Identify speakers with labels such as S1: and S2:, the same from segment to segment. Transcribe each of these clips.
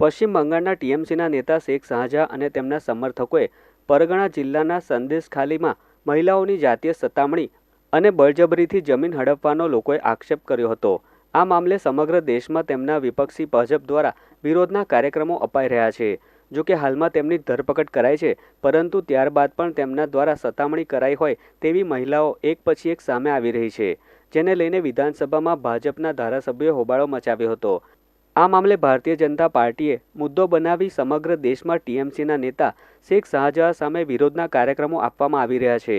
S1: પશ્ચિમ બંગાળના ટીએમસીના નેતા શેખ શાહજહા અને તેમના સમર્થકોએ પરગણા જિલ્લાના સંદેશખાલીમાં મહિલાઓની જાતીય સતામણી અને બળજબરીથી જમીન હડપવાનો લોકોએ આક્ષેપ કર્યો હતો. આ મામલે સમગ્ર દેશમાં તેમના વિપક્ષી ભાજપ દ્વારા વિરોધના કાર્યક્રમો અપાઈ રહ્યા છે. જો કે હાલમાં તેમની ધરપકડ કરાઈ છે, પરંતુ ત્યારબાદ પણ તેમના દ્વારા સતામણી કરાઈ હોય તેવી મહિલાઓ એક પછી એક સામે આવી રહી છે, જેને લઈને વિધાનસભામાં ભાજપના ધારાસભ્યોએ હોબાળો મચાવ્યો હતો. આ મામલે ભારતીય જનતા પાર્ટીએ મુદ્દો બનાવી સમગ્ર દેશમાં ટીએમસીના નેતા શેખ શાહજહાં સામે વિરોધના કાર્યક્રમો આપવામાં આવી રહ્યા છે,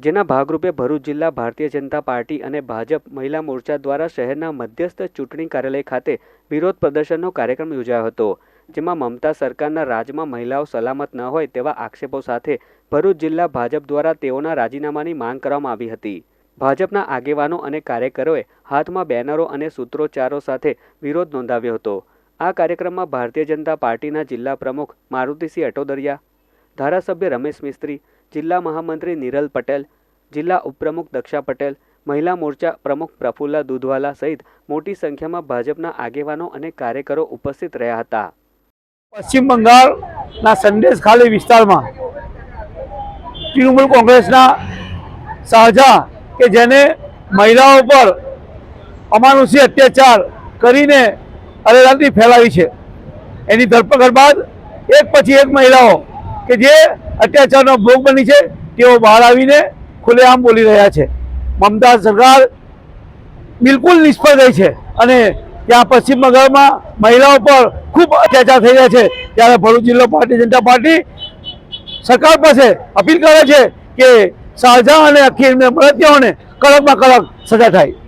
S1: જેના ભાગરૂપે ભરૂચ જિલ્લા ભારતીય જનતા પાર્ટી અને ભાજપ મહિલા મોરચા દ્વારા શહેરના મધ્યસ્થ ચૂંટણી કાર્યાલય ખાતે વિરોધ પ્રદર્શનનો કાર્યક્રમ યોજાયો હતો. જેમાં મમતા સરકારના રાજમાં મહિલાઓ સલામત ન હોય તેવા આક્ષેપો સાથે ભરૂચ જિલ્લા ભાજપ દ્વારા તેઓના રાજીનામાની માંગ કરવામાં આવી હતી. ભાજપના આગેવાનો અને કાર્યકરોએ હાથમાં બેનરો અને સૂત્રોચ્ચારો સાથે વિરોધ નોંધાવ્યો હતો. આ કાર્યક્રમમાં ભારતીય જનતા પાર્ટીના જિલ્લા પ્રમુખ મારુતિસિંહ અટોદરિયા, ધારાસભ્ય રમેશ મિસ્ત્રી, જિલ્લા મહામંત્રી નિરલ પટેલ, જિલ્લા ઉપપ્રમુખ દક્ષા પટેલ, મહિલા મોરચા પ્રમુખ પ્રફુલ્લા દૂધવાલા સહિત મોટી સંખ્યામાં ભાજપના આગેવાનો અને કાર્યકરો ઉપસ્થિત રહ્યા હતા.
S2: પશ્ચિમ બંગાળના સંદેશ ખાલી વિસ્તારમાં તૃણમૂલ કોંગ્રેસના શાહજહાં કે જેને મહિલાઓ પર અમાનુષી અત્યાચાર કરીને અરેરાટી ફેલાવી છે. એની ધરપકડ બાદ એક પછી એક મહિલાઓ કે જે અત્યાચારનો ભોગ બની છે, તેઓ બહાર આવીને ખુલ્લેઆમ બોલી રહ્યા છે. મમતા સરકાર બિલકુલ નિષ્ફળ રહી છે અને ત્યાં પશ્ચિમ બંગાળમાં મહિલાઓ પર ખૂબ અત્યાચાર થઈ રહ્યા છે. ત્યારે ભરૂચ જિલ્લો ભારતીય જનતા પાર્ટી સરકાર પાસે અપીલ કરે છે કે શાહજહાં અને અખીરને મળતીઓને કડકમાં કડક સજા થાય.